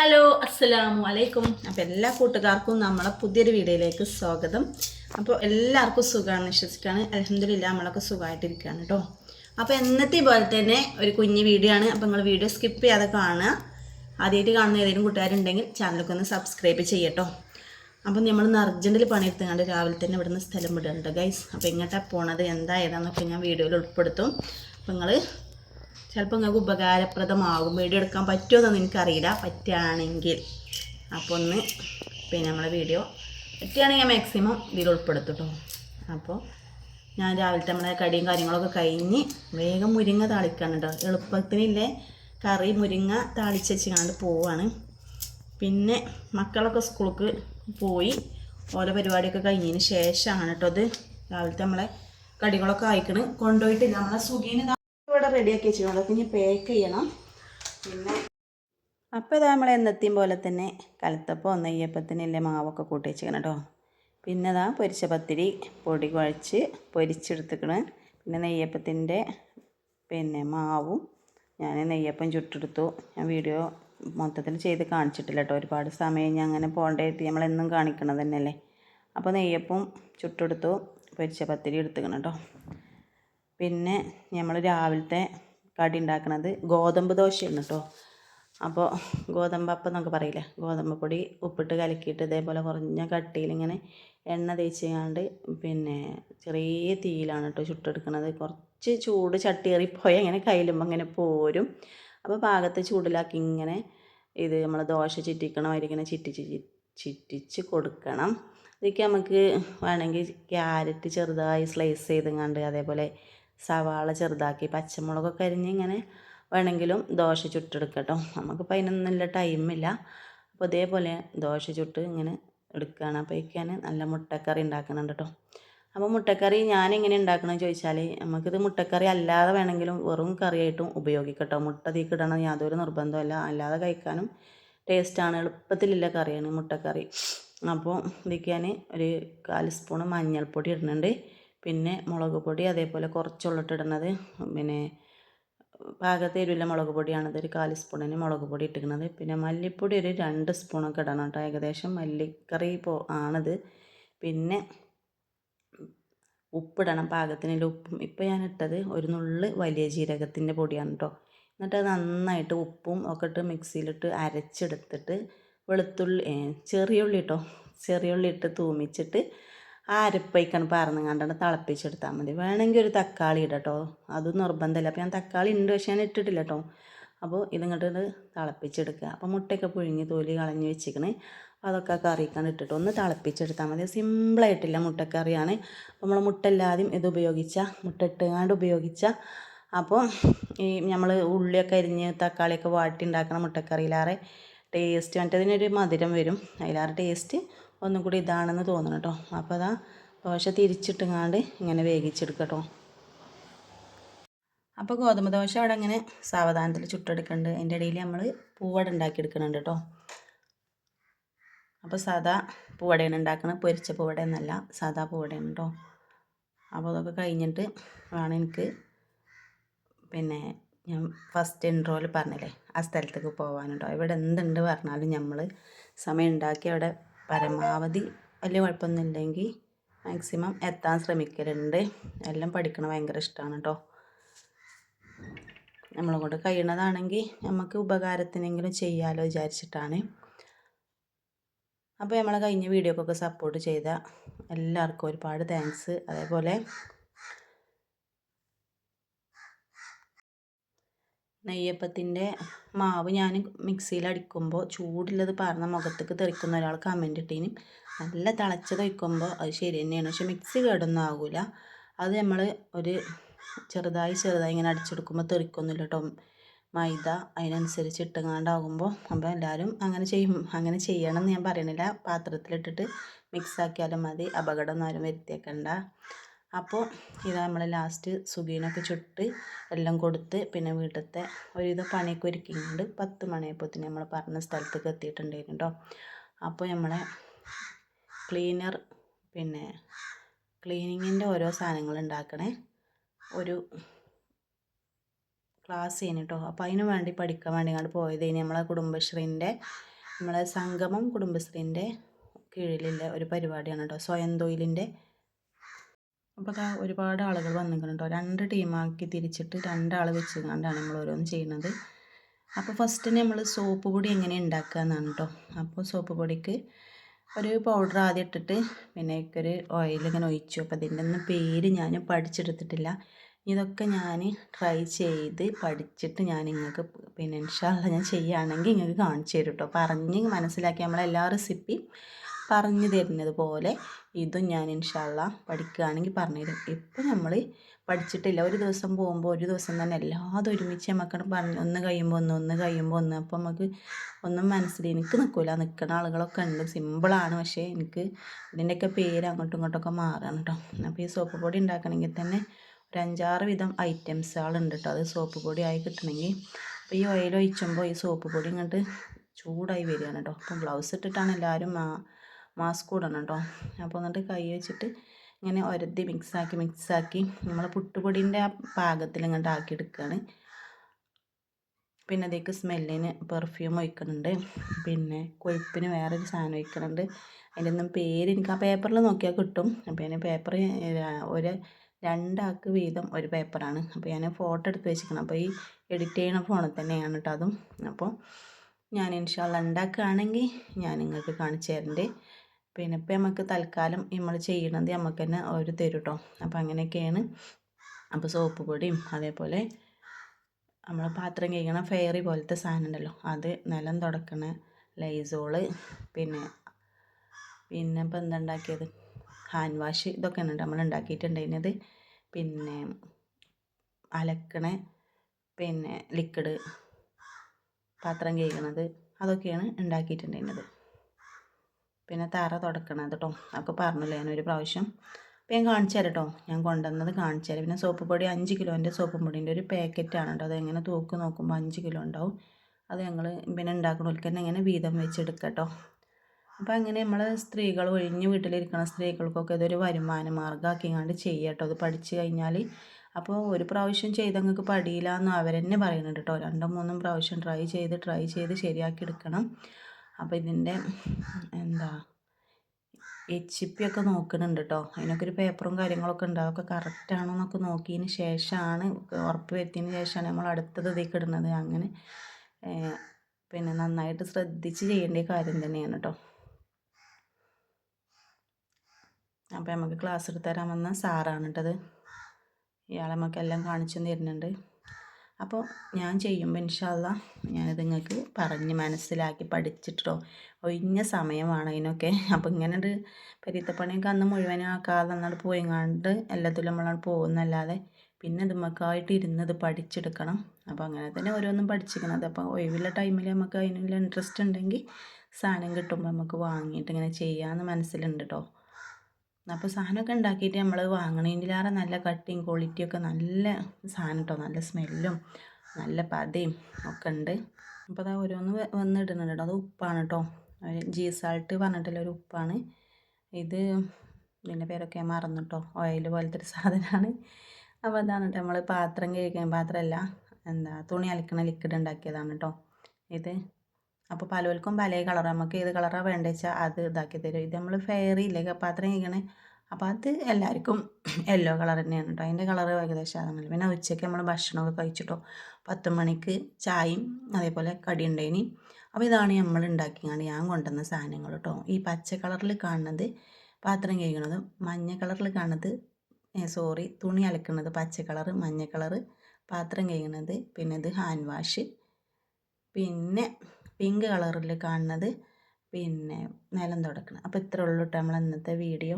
Hello അസ്സലാമു അലൈക്കും. അപ്പോൾ എല്ലാ കൂട്ടുകാർക്കും നമ്മളെ പുതിയൊരു വീഡിയോയിലേക്ക് സ്വാഗതം. അപ്പോൾ എല്ലാവർക്കും സുഖമാണ് വിശ്വസിക്കുകയാണ്. അലഹമില്ല നമ്മളൊക്കെ സുഖമായിട്ടിരിക്കുകയാണ് കേട്ടോ. അപ്പോൾ എന്നത്തെ പോലെ തന്നെ ഒരു കുഞ്ഞ് വീഡിയോ ആണ്. അപ്പോൾ നിങ്ങൾ വീഡിയോ സ്കിപ്പ് ചെയ്യാതെ കാണുക. ആദ്യമായിട്ട് കാണുന്ന ഏതെങ്കിലും കൂട്ടുകാരുണ്ടെങ്കിൽ ചാനലൊക്കെ ഒന്ന് സബ്സ്ക്രൈബ് ചെയ്യട്ടോ. അപ്പം നമ്മൾ ഇന്ന് അർജന്റിൽ പണിയെടുത്തുകൊണ്ട് രാവിലെ തന്നെ ഇവിടുന്ന് സ്ഥലം വിടുന്നുണ്ട് ഗൈസ് അപ്പോൾ എങ്ങോട്ടാണ് പോണത് എന്താ ഏതാണെന്നൊക്കെ ഞാൻ വീഡിയോയിൽ ഉൾപ്പെടുത്തും. അപ്പോൾ നിങ്ങൾ ചിലപ്പോൾ നിങ്ങൾക്ക് ഉപകാരപ്രദമാകും. വീഡിയോ എടുക്കാൻ പറ്റുമോയെന്നൊന്നും എനിക്കറിയില്ല. പറ്റുകയാണെങ്കിൽ അപ്പോൾ ഒന്ന് പിന്നെ നമ്മളെ വീഡിയോ പറ്റുകയാണെങ്കിൽ മാക്സിമം ഇതിൽ ഉൾപ്പെടുത്തും അപ്പോൾ ഞാൻ രാവിലത്തെ നമ്മളെ കടിയും കാര്യങ്ങളൊക്കെ കഴിഞ്ഞ് വേഗം മുരിങ്ങ താളിക്കാണ് കേട്ടോ എളുപ്പത്തിനില്ലേ? കറി മുരിങ്ങ താളിച്ച് വെച്ചുകൊണ്ട് പോവാണ്. പിന്നെ മക്കളൊക്കെ സ്കൂൾക്ക് പോയി ഓരോ പരിപാടിയൊക്കെ കഴിഞ്ഞതിന് ശേഷമാണ് കേട്ടോ അത് രാവിലത്തെ നമ്മളെ കടികളൊക്കെ അയക്കണ് കൊണ്ടുപോയിട്ടില്ല. നമ്മളെ സുഖീന് ഇവിടെ റെഡിയാക്കി വെച്ചിട്ടുണ്ട്. അതൊക്കെ ഇനി പാക്ക് ചെയ്യണം. പിന്നെ അപ്പോൾ ഇതാ നമ്മൾ എന്നത്തെയും പോലെ തന്നെ കലത്തപ്പോൾ നെയ്യപ്പത്തിനില്ലേ മാവൊക്കെ കൂട്ടി വെച്ചിരിക്കണം കേട്ടോ. പിന്നെ ഇതാ പൊരിച്ച പത്തിരി പൊടി കുഴച്ച് പൊരിച്ചെടുത്തിക്കണ് പിന്നെ നെയ്യപ്പത്തിന്റെ പിന്നെ മാവും ഞാൻ നെയ്യപ്പം ചുട്ടെടുത്തു. ഞാൻ വീഡിയോ മൊത്തത്തിൽ ചെയ്ത് കാണിച്ചിട്ടില്ല കേട്ടോ. ഒരുപാട് സമയം ഞാൻ അങ്ങനെ പോകേണ്ടത് നമ്മളെന്നും കാണിക്കണത് തന്നെയല്ലേ. അപ്പോൾ നെയ്യപ്പം ചുട്ടെടുത്തു പൊരിച്ച പത്തിരി എടുത്തുക്കണം കേട്ടോ. പിന്നെ നമ്മൾ രാവിലത്തെ കടി ഉണ്ടാക്കുന്നത് ഗോതമ്പ് ദോശയാണ് കേട്ടോ അപ്പോൾ ഗോതമ്പ് അപ്പം എന്നൊക്കെ പറയില്ലേ? ഗോതമ്പ് പൊടി ഉപ്പിട്ട് കലക്കിയിട്ട് ഇതേപോലെ കുറഞ്ഞ കട്ടിയിൽ ഇങ്ങനെ എണ്ണ തേച്ചുകൊണ്ട് പിന്നെ ചെറിയ തീയിലാണ് കേട്ടോ ചുട്ടെടുക്കുന്നത് കുറച്ച് ചൂട് ചട്ടിയേറിപ്പോയി അങ്ങനെ കയ്യിലുമ്പോൾ അങ്ങനെ പോരും. അപ്പോൾ പാകത്തെ ചൂടിലാക്കി ഇങ്ങനെ ഇത് നമ്മൾ ദോശ ചിറ്റിക്കണം ഇങ്ങനെ ചിറ്റിച്ച് ചിറ്റിച്ച് കൊടുക്കണം. ഇതൊക്കെ നമുക്ക് വേണമെങ്കിൽ ക്യാരറ്റ് ചെറുതായി സ്ലൈസ് ചെയ്തെങ്ങാണ്ട് അതേപോലെ സവാള ചെറുതാക്കി പച്ചമുളകൊക്കെ അരിഞ്ഞ് ഇങ്ങനെ വേണമെങ്കിലും ദോശ ചുട്ടെടുക്കട്ടോ. നമുക്കിപ്പോൾ അതിനൊന്നുമില്ല ടൈമില്ല അപ്പോൾ ഇതേപോലെ ദോശ ചുട്ട് ഇങ്ങനെ എടുക്കുകയാണ് അപ്പോൾ ഇരിക്കാൻ നല്ല മുട്ടക്കറി ഉണ്ടാക്കുന്നുണ്ട് കേട്ടോ അപ്പോൾ മുട്ടക്കറി ഞാൻ എങ്ങനെ ഉണ്ടാക്കണമെന്ന് ചോദിച്ചാൽ നമുക്കിത് മുട്ടക്കറി അല്ലാതെ വേണമെങ്കിലും വെറും കറിയായിട്ടും ഉപയോഗിക്കട്ടോ. മുട്ട തീക്ക് ഇടണം യാതൊരു നിർബന്ധമല്ല അല്ലാതെ കഴിക്കാനും ടേസ്റ്റാണ് എളുപ്പത്തിലുള്ള കറിയാണ് മുട്ടക്കറി. അപ്പോൾ ഇതിക്കാൻ ഒരു കാൽ സ്പൂൺ മഞ്ഞൾപ്പൊടി ഇടുന്നുണ്ട്. പിന്നെ മുളക് പൊടി അതേപോലെ കുറച്ചുള്ളിട്ടിടുന്നത് പിന്നെ പാകത്തെ എരിവില്ല മുളക് പൊടിയാണിത് ഒരു കാൽ സ്പൂണിന് മുളക് പൊടി ഇട്ടിരിക്കുന്നത്. പിന്നെ മല്ലിപ്പൊടി ഒരു രണ്ട് സ്പൂണൊക്കെ ഇടണം കേട്ടോ. ഏകദേശം മല്ലിക്കറി പോ ആണിത്. പിന്നെ ഉപ്പിടണം പാകത്തിനുള്ള ഉപ്പും ഇപ്പോൾ ഞാൻ ഇട്ടത് ഒരു നുള്ള് വലിയ ജീരകത്തിന്റെ പൊടിയാണ് കേട്ടോ. എന്നിട്ട് നന്നായിട്ട് ഉപ്പും ഒക്കെ ഇട്ട് മിക്സിയിലിട്ട് അരച്ചെടുത്തിട്ട് വെളുത്തുള്ളി ചെറിയ ഉള്ളി കേട്ടോ. ചെറിയ ഉള്ളി ഇട്ട് തൂമിച്ചിട്ട് അരപ്പയ്ക്കാണ് പറന്ന് കണ്ടാണ് തിളപ്പിച്ചെടുത്താൽ മതി. വേണമെങ്കിൽ ഒരു തക്കാളി ഇടട്ടോ. അത് നിർബന്ധമില്ല. അപ്പോൾ ഞാൻ തക്കാളി ഉണ്ട് പക്ഷേ ഞാൻ ഇട്ടിട്ടില്ല കേട്ടോ അപ്പോൾ ഇതിങ്ങോട്ട് തിളപ്പിച്ചെടുക്കുക. അപ്പോൾ മുട്ടയൊക്കെ പുഴുങ്ങി തോലി കളഞ്ഞ് വെച്ചിരിക്കണ്. അതൊക്കെ കറിക്കാൻ ഇട്ടിട്ട് ഒന്ന് തിളപ്പിച്ചെടുത്താൽ മതി. സിമ്പിളായിട്ടില്ല മുട്ടക്കറിയാണ്. അപ്പോൾ നമ്മൾ മുട്ട എല്ലാതും ഇത് ഉപയോഗിച്ച മുട്ട ഇട്ടുകൊണ്ട് ഉപയോഗിച്ച. അപ്പോൾ ഈ നമ്മൾ ഉള്ളിയൊക്കെ അരിഞ്ഞ് തക്കാളിയൊക്കെ വാട്ടി ഉണ്ടാക്കുന്ന മുട്ടക്കറിയിലാറെ ടേസ്റ്റ് മറ്റേതിനൊരു മധുരം വരും. അതിലാറെ ടേസ്റ്റ് ഒന്നും കൂടി ഇതാണെന്ന് തോന്നണം കേട്ടോ. അപ്പോൾ അതാ ദോശ തിരിച്ചിട്ടുങ്ങാണ്ട് ഇങ്ങനെ വേവിച്ചെടുക്കട്ടോ. അപ്പോൾ ഗോതമ്പ് ദോശ അവിടെ ഇങ്ങനെ സാവധാനത്തിൽ ചുട്ടെടുക്കുന്നുണ്ട് അതിന്റെ ഇടയിൽ നമ്മൾ പൂവട ഉണ്ടാക്കിയെടുക്കുന്നുണ്ട് കേട്ടോ. അപ്പോൾ സാദാ പൂവടയാണ് ഉണ്ടാക്കുന്നത് പൊരിച്ച പൂവട എന്നല്ല സാദാ പൂവടയാണ് കേട്ടോ. അപ്പോൾ അതൊക്കെ കഴിഞ്ഞിട്ട് വേണം എനിക്ക് പിന്നെ ഞാൻ ഫസ്റ്റ് ഇൻട്രോയിൽ പറഞ്ഞില്ലേ ആ സ്ഥലത്തേക്ക് പോകാനുണ്ടോ ഇവിടെ എന്തുണ്ട് പറഞ്ഞാലും നമ്മൾ സമയം ഉണ്ടാക്കി അവിടെ പരമാവധി വലിയ കുഴപ്പമൊന്നുമില്ലെങ്കിൽ മാക്സിമം എത്താൻ ശ്രമിക്കലുണ്ട്. എല്ലാം പഠിക്കണ ഭയങ്കര ഇഷ്ടമാണ് കേട്ടോ നമ്മളെ കൊണ്ട് കഴിയണതാണെങ്കിൽ നമുക്ക് ഉപകാരത്തിനെങ്കിലും ചെയ്യാമല്ലോ വിചാരിച്ചിട്ടാണ്. അപ്പോൾ നമ്മളെ കഴിഞ്ഞ വീഡിയോക്കൊക്കെ സപ്പോർട്ട് ചെയ്ത എല്ലാവർക്കും ഒരുപാട് താങ്ക്സ് അതേപോലെ നെയ്യപ്പത്തിന്റെ മാവ് ഞാൻ മിക്സിയിൽ അടിക്കുമ്പോൾ ചൂടുള്ളത് പറഞ്ഞ മുഖത്തേക്ക് തെറിക്കുന്ന ഒരാൾ കമന്റ് ഇട്ടീന്. നല്ല തിളച്ചത് ഒഴിക്കുമ്പോൾ അത് ശരി തന്നെയാണ്. പക്ഷെ മിക്സി കേടൊന്നും ആകില്ല അത് നമ്മൾ ഒരു ചെറുതായി ചെറുതായി ഇങ്ങനെ അടിച്ചെടുക്കുമ്പോൾ തെറിക്കൊന്നുമില്ല കേട്ടോ. മൈദ അതിനനുസരിച്ച് ഇട്ടുങ്ങാണ്ടാകുമ്പോൾ അപ്പോൾ എല്ലാവരും അങ്ങനെ ചെയ്യും. അങ്ങനെ ചെയ്യണം എന്ന് ഞാൻ പറയണില്ല. പാത്രത്തിലിട്ടിട്ട് മിക്സാക്കിയാലും മതി. അപകടമൊന്നും ആരും വരുത്തിയേക്കണ്ട. അപ്പോൾ ഇതാ നമ്മൾ ലാസ്റ്റ് സുഖീനൊക്കെ ചുട്ട് എല്ലാം കൊടുത്ത് പിന്നെ വീട്ടിലത്തെ ഒരുവിധ പണിയൊക്കെ ഒരുക്കിയിട്ടുണ്ട്. പത്ത് മണിയായപ്പോഴത്തേന് നമ്മൾ പറഞ്ഞ സ്ഥലത്തേക്ക് എത്തിയിട്ടുണ്ടായിരുന്നു കേട്ടോ അപ്പോൾ നമ്മളെ ക്ലീനർ പിന്നെ ക്ലീനിങ്ങിന്റെ ഓരോ സാധനങ്ങൾ ഉണ്ടാക്കണേ. ഒരു ക്ലാസ് ചെയ്യുന്നു കേട്ടോ അപ്പോൾ അതിന് വേണ്ടി പഠിക്കാൻ വേണ്ടി അങ്ങോട്ട് പോയത് നമ്മളെ കുടുംബശ്രീന്റെ നമ്മളെ സംഗമം കുടുംബശ്രീന്റെ കീഴിലുള്ള ഒരു പരിപാടിയാണ് കേട്ടോ സ്വയം തൊഴിലിന്റെ അപ്പോൾ അതാ ഒരുപാട് ആളുകൾ വന്നിട്ടുണ്ട് രണ്ട് ടീമാക്കി തിരിച്ചിട്ട് രണ്ടാൾ വെച്ച് കണ്ടാണ് നമ്മൾ ഓരോന്ന് ചെയ്യുന്നത്. അപ്പോൾ ഫസ്റ്റ് നമ്മൾ സോപ്പ് പൊടി എങ്ങനെ ഉണ്ടാക്കുക എന്നാണ് കേട്ടോ അപ്പോൾ സോപ്പ് പൊടിക്ക് ഒരു പൗഡർ ആദ്യം ഇട്ടിട്ട് പിന്നെ ഒരു ഓയിൽ ഇങ്ങനെ ഒഴിച്ചു. അപ്പോൾ അതിന്റെ ഒന്നും പേര് ഞാൻ പഠിച്ചെടുത്തിട്ടില്ല. ഇതൊക്കെ ഞാൻ ട്രൈ ചെയ്ത് പഠിച്ചിട്ട് ഞാൻ നിങ്ങൾക്ക് പിന്നെ ഇൻഷാല്ല ഞാൻ ചെയ്യുകയാണെങ്കിൽ നിങ്ങൾക്ക് കാണിച്ചു തരും കേട്ടോ പറഞ്ഞ് മനസ്സിലാക്കി നമ്മളെല്ലാ റെസിപ്പിയും പറഞ്ഞു തരുന്നത് പോലെ ഇതും ഞാൻ ഇൻഷാല്ല പഠിക്കുകയാണെങ്കിൽ പറഞ്ഞു തരും. ഇപ്പം നമ്മൾ പഠിച്ചിട്ടില്ല. ഒരു ദിവസം പോകുമ്പോൾ ഒരു ദിവസം തന്നെ എല്ലാതും ഒരുമിച്ച് നമുക്ക് പറഞ്ഞ് ഒന്ന് കഴിയുമ്പോൾ ഒന്ന് ഒന്ന് കഴിയുമ്പോൾ ഒന്ന്. അപ്പം നമുക്ക് ഒന്നും മനസ്സിൽ എനിക്ക് നിൽക്കില്ല നിൽക്കുന്ന ആളുകളൊക്കെ ഉണ്ട്. സിമ്പിളാണ് പക്ഷേ എനിക്ക് ഇതിന്റെയൊക്കെ പേര് അങ്ങോട്ടും ഇങ്ങോട്ടൊക്കെ മാറുകയാണ് കേട്ടോ അപ്പോൾ ഈ സോപ്പ് പൊടി ഉണ്ടാക്കണമെങ്കിൽ തന്നെ ഒരു അഞ്ചാറ് വിധം ഐറ്റംസുകളുണ്ട് കേട്ടോ അത് സോപ്പ് പൊടി ആയി കിട്ടണമെങ്കിൽ അപ്പോൾ ഈ ഓയിൽ ഒഴിച്ചുമ്പോൾ ഈ സോപ്പ് പൊടി ഇങ്ങോട്ട് ചൂടായി വരികയാണ് കേട്ടോ അപ്പം ബ്ലൗസ് ഇട്ടിട്ടാണ് എല്ലാവരും മാസ്ക് ഇടണം കേട്ടോ അപ്പോൾ എന്നിട്ട് കൈ വെച്ചിട്ട് ഇങ്ങനെ ഒരത്തി മിക്സാക്കി മിക്സാക്കി നമ്മൾ പുട്ടുപൊടിന്റെ ആ പാകത്തിൽ ഇങ്ങോട്ട് ആക്കി എടുക്കുകയാണ് പിന്നെ അതേക്ക് സ്മെല്ലിന് പെർഫ്യൂം ഒഴിക്കുന്നുണ്ട് പിന്നെ കൊഴുപ്പിന് വേറൊരു സാധനം ഒഴിക്കുന്നുണ്ട് അതിന്റെ ഒന്നും പേര് എനിക്ക് ആ പേപ്പറിൽ നോക്കിയാൽ കിട്ടും. അപ്പോൾ ഞാൻ പേപ്പർ ഒരു രണ്ടാൾക്ക് വീതം ഒരു പേപ്പറാണ് അപ്പോൾ ഞാൻ ഫോട്ടോ എടുത്ത് വെച്ചിരിക്കണം. അപ്പോൾ ഈ എഡിറ്റ് ചെയ്യണ ഫോണിൽ തന്നെയാണ് കേട്ടോ അതും. അപ്പോൾ ഞാൻ ഇൻഷാല്ല ഉണ്ടാക്കുകയാണെങ്കിൽ ഞാൻ നിങ്ങൾക്ക് കാണിച്ചു തരണ്ട്. പിന്നെ ഇപ്പം നമുക്ക് തൽക്കാലം നമ്മൾ ചെയ്യണത് നമുക്ക് തന്നെ അവർ തരും കേട്ടോ അപ്പം അങ്ങനെയൊക്കെയാണ്. അപ്പോൾ സോപ്പ് പൊടിയും അതേപോലെ നമ്മൾ പാത്രം കഴിക്കണ ഫെയറി പോലത്തെ സാധനം ഉണ്ടല്ലോ അത് നിലം തുടക്കണ ലൈസോൾ പിന്നെ പിന്നെ ഇപ്പം എന്താ ഉണ്ടാക്കിയത് ഹാൻഡ് വാഷ് ഇതൊക്കെ ഇതൊക്കെയാണ് നമ്മൾ ഉണ്ടാക്കിയിട്ടുണ്ടായിരുന്നത് പിന്നെ അലക്കണ പിന്നെ ലിക്വിഡ് പാത്രം കഴുകണത് അതൊക്കെയാണ് ഉണ്ടാക്കിയിട്ടുണ്ടായിരുന്നത് പിന്നെ തറ തുടക്കണത് കേട്ടോ അതൊക്കെ പറഞ്ഞില്ലേ ഞാനൊരു പ്രാവശ്യം. അപ്പോൾ ഞാൻ കാണിച്ചു തരാം കേട്ടോ ഞാൻ കൊണ്ടുവന്നത് കാണിച്ചു തരാം. പിന്നെ സോപ്പ് പൊടി അഞ്ച് കിലോന്റെ സോപ്പ് പൊടിന്റെ ഒരു പാക്കറ്റാണ് കേട്ടോ അതെങ്ങനെ തൂക്ക് നോക്കുമ്പോൾ അഞ്ച് കിലോ ഉണ്ടാവും. അത് ഞങ്ങൾ പിന്നെ ഉണ്ടാക്കണവർക്ക് തന്നെ ഇങ്ങനെ വീതം വെച്ചെടുക്കാം കേട്ടോ അപ്പോൾ അങ്ങനെ നമ്മൾ സ്ത്രീകൾ ഒഴിഞ്ഞ് വീട്ടിലിരിക്കുന്ന സ്ത്രീകൾക്കൊക്കെ ഇതൊരു വരുമാന മാർഗമാക്കിങ്ങാണ്ട് ചെയ്യുക കേട്ടോ അത് പഠിച്ചു കഴിഞ്ഞാൽ അപ്പോൾ ഒരു പ്രാവശ്യം ചെയ്ത് പടിയില്ല എന്ന് അവരെന്നെ പറയുന്നുണ്ട് കേട്ടോ രണ്ടോ മൂന്നും പ്രാവശ്യം ട്രൈ ചെയ്ത് ട്രൈ ചെയ്ത് ശരിയാക്കി എടുക്കണം. അപ്പോൾ ഇതിന്റെ എന്താ എച്ച് പി ഒക്കെ നോക്കുന്നുണ്ട് കേട്ടോ അതിനൊക്കെ ഒരു പേപ്പറും കാര്യങ്ങളൊക്കെ ഉണ്ട്. അതൊക്കെ കറക്റ്റാണോ എന്നൊക്കെ നോക്കിയതിന് ശേഷമാണ് ഉറപ്പ് വരുത്തിയതിന് ശേഷമാണ് നമ്മൾ അടുത്തത് ഇതിലേക്ക് ഇടുന്നത് അങ്ങനെ പിന്നെ നന്നായിട്ട് ശ്രദ്ധിച്ച് ചെയ്യേണ്ട കാര്യം തന്നെയാണ് കേട്ടോ അപ്പോൾ നമുക്ക് ക്ലാസ് എടുത്തു തരാൻ വന്ന സാറാണ് കേട്ടത് ഇയാളെ നമുക്കെല്ലാം കാണിച്ചു തരുന്നുണ്ട്. അപ്പോൾ ഞാൻ ചെയ്യുമ്പോൾ ഇൻഷാല്ല ഞാനിത് നിങ്ങൾക്ക് പറഞ്ഞ് മനസ്സിലാക്കി പഠിച്ചിട്ടോ. ഒഴിഞ്ഞ സമയമാണ് അതിനൊക്കെ അപ്പോൾ ഇങ്ങനെ ഒരു പരീത്തപ്പണിയൊക്കെ അന്ന് മുഴുവനും ആക്കാതെ പോയി പോയിങ്ങാണ്ട് എല്ലാത്തിലും നമ്മളാണ് പോകുന്നല്ലാതെ പിന്നെ ഇതുമൊക്കെയായിട്ട് ഇരുന്നത് പഠിച്ചെടുക്കണം. അപ്പോൾ അങ്ങനെ തന്നെ ഓരോന്നും പഠിച്ചിരിക്കണത് അപ്പോൾ ഒഴിവുള്ള ടൈമിൽ നമുക്ക് അതിനുള്ള ഇൻട്രസ്റ്റ് ഉണ്ടെങ്കിൽ സാധനം കിട്ടുമ്പോൾ നമുക്ക് വാങ്ങിയിട്ട് ഇങ്ങനെ ചെയ്യാമെന്ന് മനസ്സിലുണ്ട് കേട്ടോ അപ്പോൾ സാധനമൊക്കെ ഉണ്ടാക്കിയിട്ട് നമ്മൾ വാങ്ങണതിന്റെലേറെ നല്ല കട്ടിങ് ക്വാളിറ്റിയൊക്കെ നല്ല സാധനം കേട്ടോ നല്ല സ്മെല്ലും നല്ല പതയും ഒക്കെ ഉണ്ട്. അപ്പോൾ അതാ ഓരോന്ന് വന്നിടുന്നുണ്ട് കേട്ടോ അത് ഉപ്പാണ് കേട്ടോ ജി സാൾട്ട് പറഞ്ഞിട്ടുള്ള ഒരു ഉപ്പാണ്. ഇത് ഇതിന്റെ പേരൊക്കെ മറന്നു കേട്ടോ ഓയിൽ പോലത്തെ ഒരു സാധനമാണ് അപ്പോൾ അതാണ് കേട്ടോ നമ്മൾ പാത്രം കഴിക്കാൻ പാത്രമല്ല എന്താ തുണി അലക്കണ ലിക്വിഡ് ഉണ്ടാക്കിയതാണ് കേട്ടോ ഇത് അപ്പോൾ പലർക്കും പല കളർ നമുക്ക് ഏത് കളറാണ് വേണ്ടത് വെച്ചാൽ അത് ഇതാക്കി തരും. ഇത് നമ്മൾ ഫെയറി ഇല്ലേ പാത്രം കഴിക്കണേ അപ്പോൾ അത് എല്ലാവർക്കും യെല്ലോ കളർ തന്നെയാണ് കേട്ടോ അതിന്റെ കളർ ഏകദേശം അതാണ് പിന്നെ ഉച്ചയ്ക്ക് നമ്മൾ ഭക്ഷണമൊക്കെ കഴിച്ചിട്ടോ. പത്ത് മണിക്ക് ചായയും അതേപോലെ കടി ഉണ്ടായിനി അപ്പോൾ ഇതാണ് നമ്മൾ ഉണ്ടാക്കിയാണ് ഞാൻ കൊണ്ടുവന്ന സാധനങ്ങൾ കേട്ടോ ഈ പച്ച കളറിൽ കാണുന്നത് പാത്രം കഴിക്കണത് മഞ്ഞ കളറിൽ കാണുന്നത് സോറി തുണി അലക്കുന്നത് പച്ച കളർ മഞ്ഞ കളർ പാത്രം കഴിക്കണത് പിന്നെ ഇത് ഹാൻഡ് വാഷ് പിന്നെ പിങ്ക് കളറിൽ കാണുന്നത്. പിന്നെ നിലം തുടക്കണം. അപ്പോൾ ഇത്രയേ ഉള്ളൂ കേട്ടോ നമ്മൾ ഇന്നത്തെ വീഡിയോ.